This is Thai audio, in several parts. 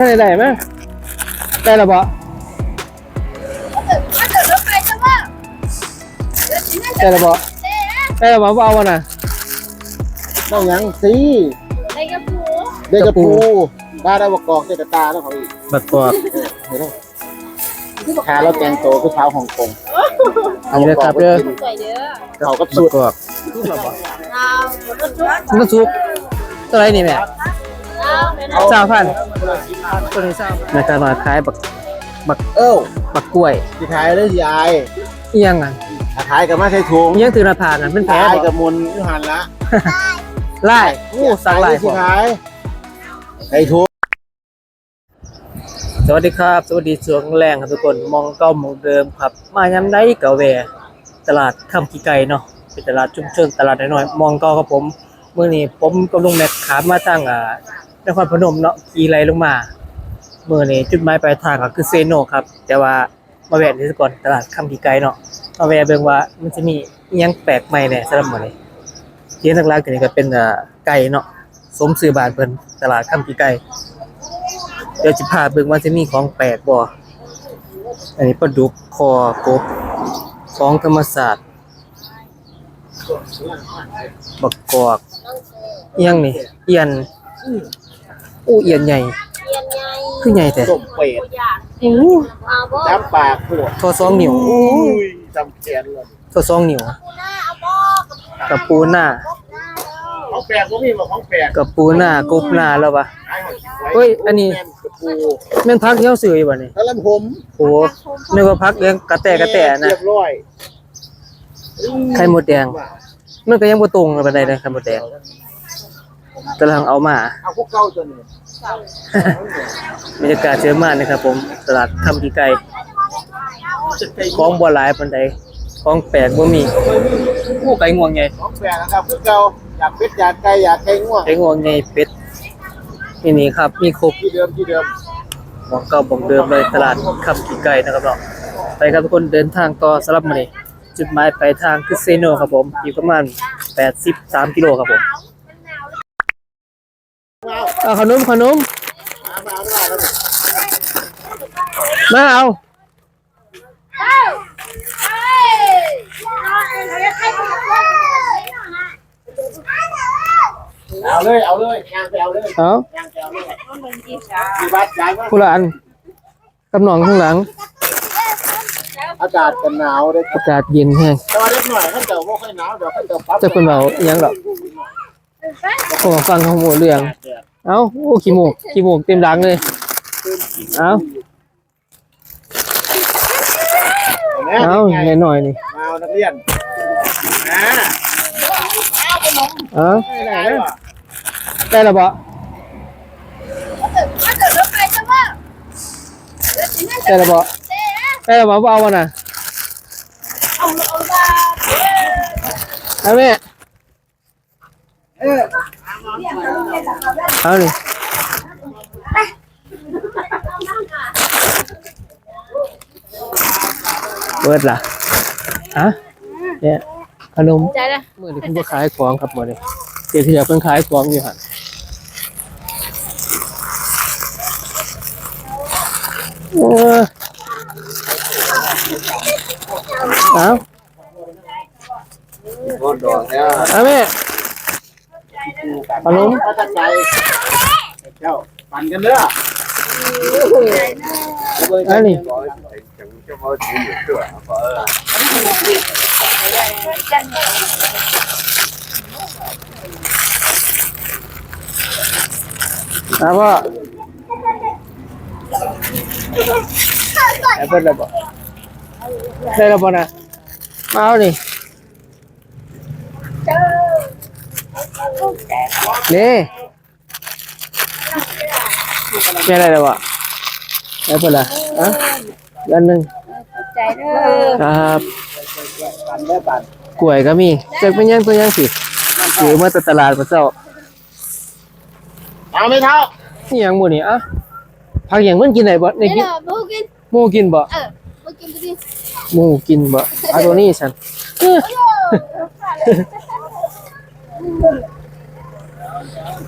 ได้ได้ไหมได้และบ่ถ้าเกิดรถไฟจะว่าเดี๋ยวฉันได้และบ่เจ๊นะได้และบ่บ่เอาวะน่ะได้หยังสิในกระปูได้กระปูได้ได้บกกอกได้กระตาแล้วเขาอีกบักกอกเห็นไหมขาเราแต่งตัวคือชาวฮ่องกงเอาเลยครับเด้อสวยเด้อเขากับบัสุกดกอกเรารถจุ๊บมันสุกเท่าไหรนี่แม่เราเจ้าพัน ตัวนี้เจ้าแม่ตาหน่อยขายบักเอ้าบักกล้วยที่ขายเลยสิอายเอียงอะถ้าขายกับมาใส่ถุงเอียงถือหน้าผากอะเป็นแผลขายบ่กับมุนอยูหันละไล่โอ้สักไล่สิบ่ขายใส่ถุงสวัสดีครับ สวัสดีช่วงแรงครับทุกคนมองเก้ามองเดิมครับ มายามใดก็แวะตลาดคำขี้ไก่เนาะเป็นตลาดชุมชนตลาดน้อยๆมองเก้าครับผมมื้อนี้ผมกับลุงแม็กขามาทางอ่า นครพนมเนาะขี่ไหลลงมาเมื้อนี้จุดหมายปลายทางก็คือเซโนครับ แต่ว่ามาแวะนี่ซะก่อนตลาดคำขี้ไก่เนาะมาแวะเบิ่งว่ามันจะมีอิหยังแปลกใหม่แหน่สำหรับมื้อนี้ที่หลักๆก็นี่ก็เป็นอ่าไก่เนาะสมชื่อบ้านเพิ่นตลาดคำขี้ไก่เดี๋ยวจะพาเบิ่งว่าจะมีของแปลกบ่อันนี้ปลาดุกคอกบของธรรมศาสตร์บักกอกเอียงนี่เอียน อู้เอียนใหญ่ เรียนไงคือใหญ่แต่ส้มเป็ดอยากอู้มาบ่น้ำปากขวดทอสองนิ้วอุ้ยจำแขนเลยทอสองนิ้วปูหน้าเอาบ่กับปูหน้าของแปลกก็มีมาของแปลกกับปูหน้ากบหน้าแล้วปะขายหมดเฮ้ยอันนี้ แม่กระปูแม่นพักเที่ยวซื้ออยู่บ่นี่กระลำผมโอ้นึกว่าพักเลี้ยงกระแตกระแตนะ เรียบร้อยไข่มดแดง มันก็ยังบ่ตรงกันปานใดเลยไข่มดแดงกำลังเอามา เอาพวกเก้าตัวนี้ บรรยากาศเยอะมากนะครับ ผมตลาดคำกีไก่ของบัวหลายปันใดของแปลกบ่มีผู้ไก่งวงใหญ่ของแปลกนะครับพวกเก้าอยากเป็ดอยากไก่อยากไก่ง่วงไก่งวงใหญ่เป็ดนี่นี่ครับ มีครบที่เดิมที่เดิมของเก่าของเดิมเลยตลาดคำกีไก่นะครับเนาะไปครับทุกคนเดินทางต่อสำหรับมื้อนี้จุดหมายปลายทางคือเซโนครับผม อยู่ประมาณ 83 กิโลครับผม เอาขนมขนม มามามาแล้วมาเอาเอ้าเอ้ยเราจะให้คนละคนเอาเลยเอาเลยยางไปเอาเลยเอายางไปเอาเลยมีบัตรย้ายมาผู้ละอันกับหนองข้างหลัง อากาศกันหนาวเลยอากาศเย็นแห้งแต่ว่าเล็กหน่อยเขาจะว่าค่อยหนาวเดี๋ยวเขาจะปรับจะเป็นเบาอิหยังหรอกผมฟังเขาหมดเรื่อง เอ้าโอ้ขี้โมกขี้โมกเต็มดังเลยเอ้าเอ้าหน่อยหน่อยนี่มานักเรียนนะเอ้าได้แล้วได้แล้วบ่ถ้าเกิดรถไฟจะว่าเดี๋ยวฉันได้แล้วบ่เจ๊นะได้แล้วบ่บ่เอาวะน่ะเอาเอาละเอาแม่ เอานี่เบิดล่ะฮะเนี่ยขนมใจเลยมื่อนี้เพิ่นก็ขายของครับมื่อนี้เดี๋ยวที่จะเพิ่นขายของอยู่หั่นโอ้ยเอาโด นดอกเนี่ยเอาแม่ขนมถ้าตั้งใจเจ้าปั่นกันเด้ออันนี้เอาพ่อได้เพิ่นแล้วบ่ได้แล้วบ่นะมาเอานี่ นี่แม่ได้แล้วบ่ได้เพิ่นล่ะฮะอันหนึงใจเด้อครับปั่นเด้อปั่นกล้วยก็มีจักเป็นหยังเป็นหยังสิซื้อมาจากตลาดมาเจ้าเอาไหมเท้านี่หยังหมู่นี่อะผักหยังมันกินได้บ่ได้นี่กินแหละพวกกินหมูกินบ่เออพวกกินไปดิหมูกินบ่เอาตัวนี้ฉันเอ้อ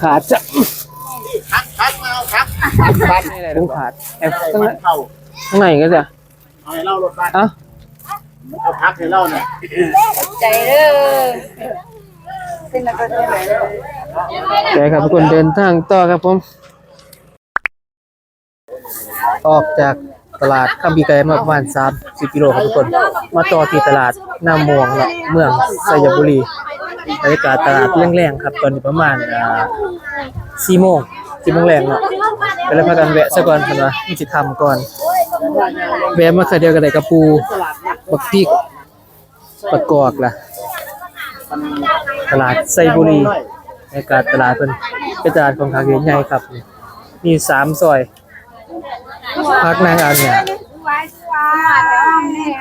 ขาดจะพักพักมาเอาพักบ้านนี่แหละกุ้งขาดแอบข้างในเข้าข้างในก็จะเอาให้เล่ารถบ้านเอ้าเอาพักให้เล่าเนี่ยใจเด้อเป็นอะไรกันโอเคครับทุกคนเดินทางต่อครับผม ออกจากตลาดคำพีไกมาประมาณ30กิโลครับทุกคน มาต่อที่ตลาดหน้าม่วงและเมืองสยบุรี บรรยากาศตลาดแรงๆครับ ตอนนี้ประมาณอ่โมง4โมงแรงเนาะก็เลยพากันแวะซะก่อนเพิ่นว่ามีสิทำก่อนแวะมาคือเดียวกันได้กับปูบักพริกประกอบล่ะ ตลาดไซบุรีในการตลาดเป็นเป็นตลาดของขางใหญ่ครับ มีสามซอยพักนางอันเนี่ย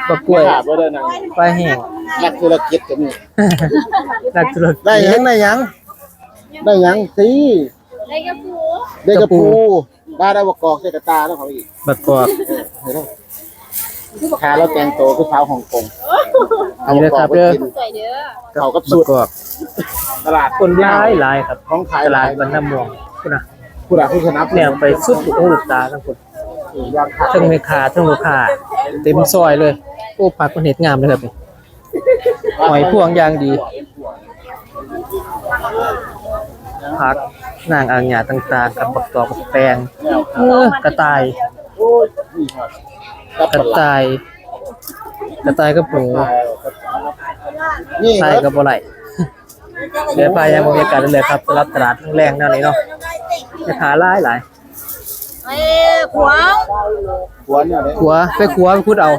บักกล้วยไปลาแห้ง นักธุรกิจก็มีนักธุรกิจได้ยังได้ยังได้ยังสิได้กับผู้ได้กระปูบ้าได้บกอกใส่กระตาแล้วเขาอีกบักกอกขาเราแต่งโตคือสาวฮ่องกงนี่เลยครับเด้อใจเด้อเขากับบัสูกตรกอกตลาดคนร้ายหลายครับของขายตลาดบรรณม่วงคุณนะผู้ใดผู้ชนะเนี่ยไปสุดหูลูกตาทั้งคนยางขาดทั้งแม่ค้าทั้งลูกค้าเต็มซอยเลย โอ้ผักคนเห็ดงามเลยครับนี่ หอยพวงอย่างดีผักนางอ่างหยาต่างๆ กับบักตอกบักแตงเออกระต่ายโอ้ยนี่ครับกับกระต่าย กระต่ายกับหมูนี่คไทยรักับบบ่ไหลเดี๋ยวไปยังบรรยากาศได้เลยครับสำหรับตลาดทั้งแรงแนวนี้เนาะแม่ค้าหลายหลายเอ้ขวางหัวเนี่ยเลยขัวไปขัวไปพูดเอา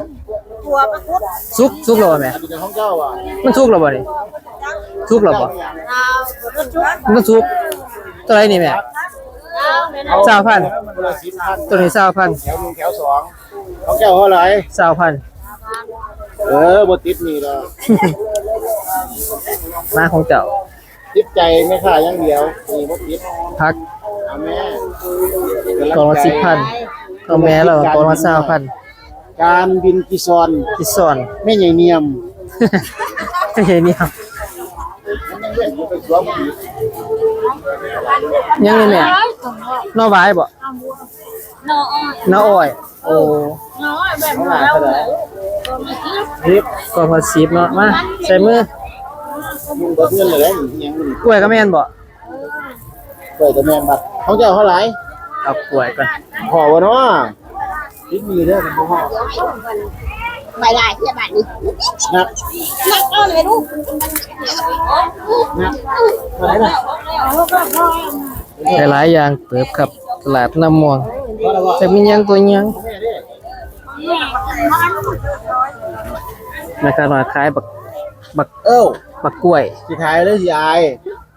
หัวประคุดซุกซุกแล้วบ่แม่อันนี้ของเจ้าอะมันซุกแล้วบ่นี่ซุกแล้วบ่ดาวรถจุ๊บมันซุกตัวไหนนี่แม่ ดาวแม่นสาวพัน คนละสิบพันตัวนี้สาวพันแถวหนึ่งแถวสองของเจ้าเท่าไหร่สาวพันเออบ่ติดนี่ละมาของเจ้าติดใจไม่ค่าอย่างเดียวนี่บ่ติดพักเอาแม่กองละสิบพันเอาแม่เรากองละสาวพัน การบินกิซอนที่สอนไม่ใหญ่เนียมไม่ใช่เนี่ยมันยังเว้นอยู่ไปสวมอีกยังไงแม่นอไว้บ่น้อยน้าอ้อยโอ้น้อยแบบเท่าไหร่แล้วเท่าไหร่ทิปกองละสิบเนาะมาใส่มือมึงเบิดเงินเลยได้ยังมึงกล้วยก็แม่นบ่เปิดแต่แม่นบัดของเจ้าเท่าไหร่เอากล้วยก่อนห่อวะเนาะ ติดมีเด้อคุณพ่อไม่ได้ที่บ้านนี้นักนักเอาเลยลูกนักเท่าไหร่น่ะหลายๆอย่างเติบครับตลาดน้ำม่วงเท่าไหร่วะแต่มีหยังตัวหยังแม่เด้อนะคะหน่อยขายบักบักเอ้าบักกล้วยสิขายเลยสิอาย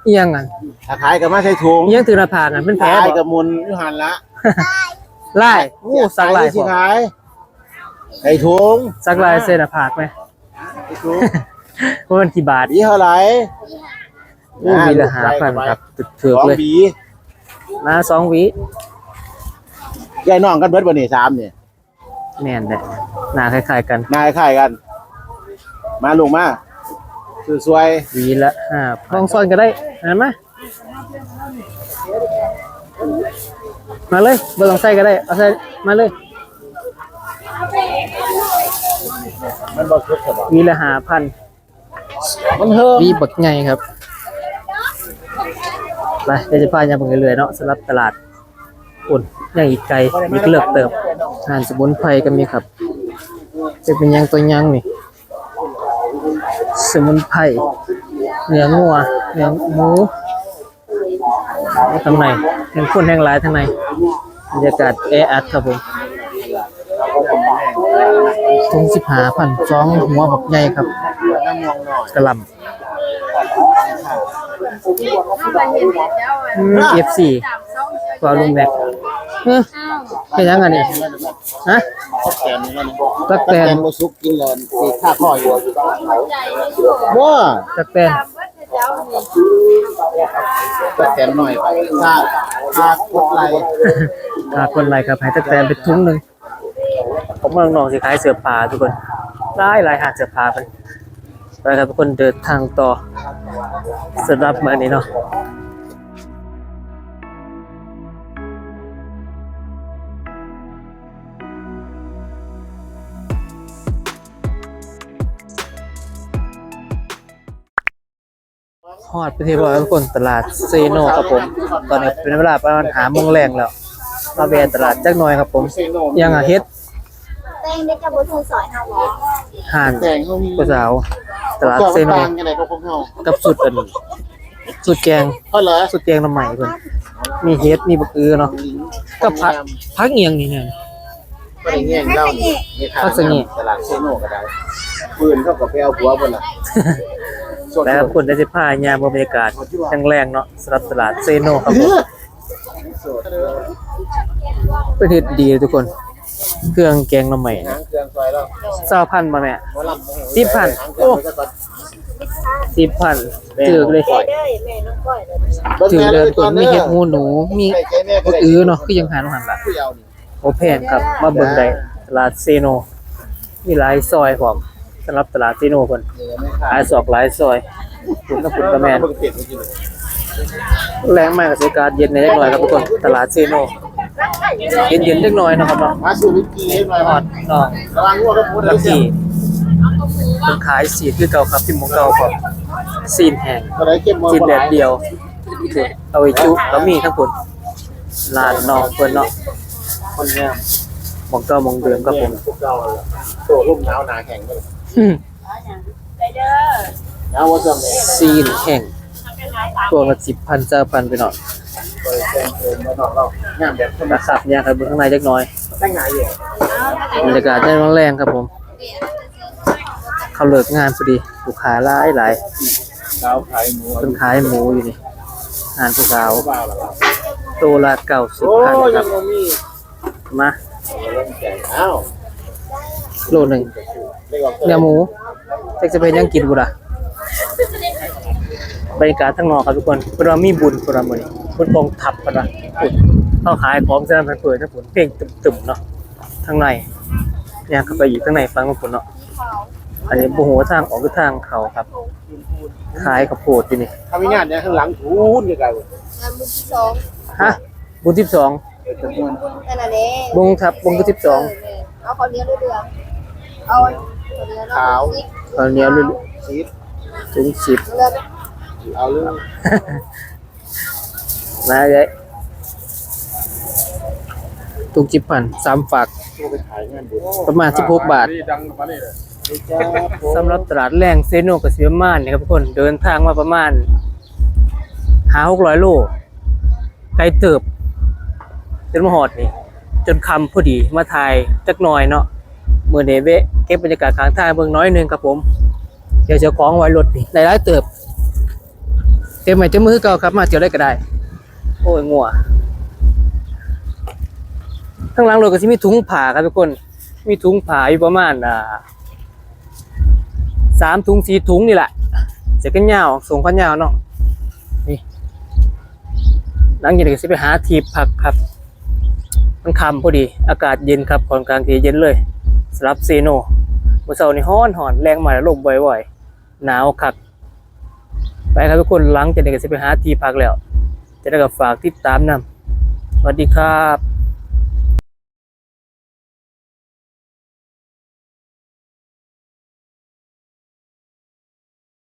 อีหยังอะถ้าขายก็มาใส่ถุงอีหยังถือหน้าผากอะเป็นแผลขายบ่กับมุนอยู่หันละ ลายโอ้สักลายสิบ่ขายใส่ถุงสักลายเส้นหน้าผากไหมใส่ถุงว่ามันกี่บาทบีเท่าไหร่โอ้มีละหาพันครับตึกเถือกสองเลยบีมาสองวิยายน้องกันเบิดบ่นี่สามนี่แม่นแหละหน้าคล้ายๆกันนายค่ายกัน มาลงมาสวยวีละห้าลองซ่อนก็ได้เห็นไหม มาเลยบ่ต้องใส่ก็ได้เอาใส่มาเลยๆมันบ่คึกสบายวีละห้าพันมันเฮิมวีบักใหญ่ครับไปเดี๋ยวจะพายังไปเรื่อยๆเนาะสำหรับตลาดอุ่นยังอีกไกลมีเกลือกเติบอาหารสมุนไพรก็มีครับ จะเป็นหยังตัวหยังนี่สมุนไพรเนื้องัวเนื้อหมู ทางในแห่งคนแห่งหลายทางในบรรยากาศแออัดครับผมทงสิบหาพันสองหัวบักใหญ่ครับน้ำมองหน่อยกระหลำเอฟซีกว่าลุงแม็กเฮ้ยเป็นยังไงนี่ฮะตักแตนนี่มันตักแตนบ่สุกกินเลยสิค่าข้ออยู่บ่ตักแตน ตักแตนหน่อยไปค่าถ้ากดไลค์ขาดคนไรครับให้ตักแตนเป็นทุ่งหนึ่งผมกำลังลองสิขายเสือป่าทุกคนหลายหลายหาดเสือป่าไปไปครับทุกคนเดินทางต่อสำหรับมื้อนี้เนาะ ฮอดประเทศบ่อยทุกคนตลาดเซโนครับผม ตอนนี้เป็นเวลาประมาณหาโมงแรงแล้วมาแวะตลาดจักหน่อยครับผมเซโนยังอะเฮ็ดแป้งได้กับบนทูซอยห้าร้อยห่านแดงเขามีผู้สาว ตลาดเซโนต่างกันไหนก็พวกเขากับสุดอันสุดแกงเพราะเหรอสุดแกงน้ำใหม่เพิ่นมีเฮ็ดมีบักอือเนาะกับผักผักเอียงนี่เนี่ยก็ได้เงี้ยเล่านี่ในทางพักสักนิดตลาดเซโนก็ได้ปืนเข้ากับไปเอาหัวบนล่ะส่ว นแต่ละคนได้สิพายามบรรยากาศแรงๆเนาะสำหรับตลาดเซโนครับผมประเทศดีทุกคน เครื่องแกงน้ำใหม่หางเครื่องซอยแล้วเศร้าพันมาแม่หมอลำโอ้โหสิบพันหางเครื่องไว้ก่อนสิบพันถือเลยเด้อแม่น้องก้อยเลยถือเดินคนมีเห็ดหูหนูมีใส่ใจแม่ก็บักได้อื้อเนาะคือยังหาน้องหันละผู้เยาว์นี่โอแพงครับมาเบิ่งได้ตลาดเซโนมีหลายซอยพร้อม สำหรับตลาดเซโนเพิ่นเดี๋ยวไม่ขาหลายศอกหลายซอยคุณกับคุณกระแมนเบิ่งเป็ดเมื่อกี้เลยแรงมากกับสการเย็นในเล็กน้อยครับทุกคนตลาดเซโนเย็นเย็นๆเล็กน้อยเนาะครับเนาะมาสู่วิกีให้หน่อยฮอดน้องระวังงัวกับพูดลัแล้กวสิกี้เพิ่นขายสีดคือเก่าครับที่หมองเก่าครับซีนแห้งอะไรเข้มมวยซีนแดดเดียวเอาไว้จุแล้วมีทั้งผลลานน้องเพิ่นเนาะคนงามหมองเก่าหมองเดิมครับผมพวกเราอะตัวรุ่มหนาวหนาแข็งไปเลย อืมหนาวว่าจะเนี่ยซีนแห้งตัวละสิบพันเจ้าพันไปหน่อยเปิดแจ้งเติมมาหน่อยเรางามแบบธรรมนะชาติครับยางครับเบื้องข้างในจักหน่อยแต่งงานอยู่บรรยากาศได้แรงครับผม เขาเลิกงานพอดีลูกค้าหลายหลายดาวขายหมูเพิ่นขายหมูอยู่นี่งานผู้สาวบ้าหรอครับตัวละเก้าสิบโอ้พันยคยัรับงบ่มีมาเริ่มแก่อ้าว โลหนึ่งเรียกว่าเนื้อหมูจะจะเป็นยังกินบุล่ะบรรยากาศทั้างนอกครับทุกคนเพิ่นว่ามีบุญเพิ่นว่ามื้อนี้เพิ่นกองทัพเพิ่นว่าพุ่นเขาขายของสนับสนุนเปิดนะพุ่นเพลงตึมๆเนาะข้างในย่างเข้าไปอยู่ข้างในฟังของพุ่นเนาะอันนี้บ่ฮู้ว่าทางออกหรือทางเข้าครับขายข้าวโพดอยู่นี่ทำงานเนี่ยข้างหลังทูนไกลๆเลยงานบุญที่สองฮะบุญ12จำนวนบุญกันอะไรบุญครับบุญที่12เอาข้าวเหนียวด้วยเดือง เอาข้าวเหนียวเนาะสิตอนนี้รุ่นชีสถึงสิบเลือดเอาเรื่องนะยายตุกจิบพันสามฝากตัวไปขายงานบุญประมาณ16บาทดังมาเลยจ้าสำหรับตลาดแรงเซโนกับเซียมานเนี่ยครับทุกคนเดินทางมาประมาณหา600โลไกลเติบจนมาหอดนี่จนคำพอดีมาถ่ายจักหน่อยเนาะเมือเดเวะเก็บบรรยากาศข้างทางเบิ่งน้อยหนึงครับผม เดี๋ยวเจ้าของไว้รถนี่ได้หลายเติบ เต็มไหมเต็มมือเก่าครับมาเที่ยวได้ก็ได้ โอ้ยงัวข้างหลังรถก็สิมีถุงผ้าครับทุกคน มีถุงผ้าอยู่ประมาณอ่าสามถุงสี่ถุงนี่แหละเจะกันยาวส่งกันยาวเนาะนี่หลังจากนี้ก็สิไปหาที่พักครับ มันคำพอดี อากาศเย็นครับค่อนข้างทีเย็นเลย สำหรับเซโนมื่อเช้านี่ฮ้อนหอนแรงมาแล้วลมบ่อยๆหนาวคักไปครับทุกคนหลังจากนี้ก็จะไปหาที่พักแล้ว จะได้กับฝากติดตามนำสวัสดีครับ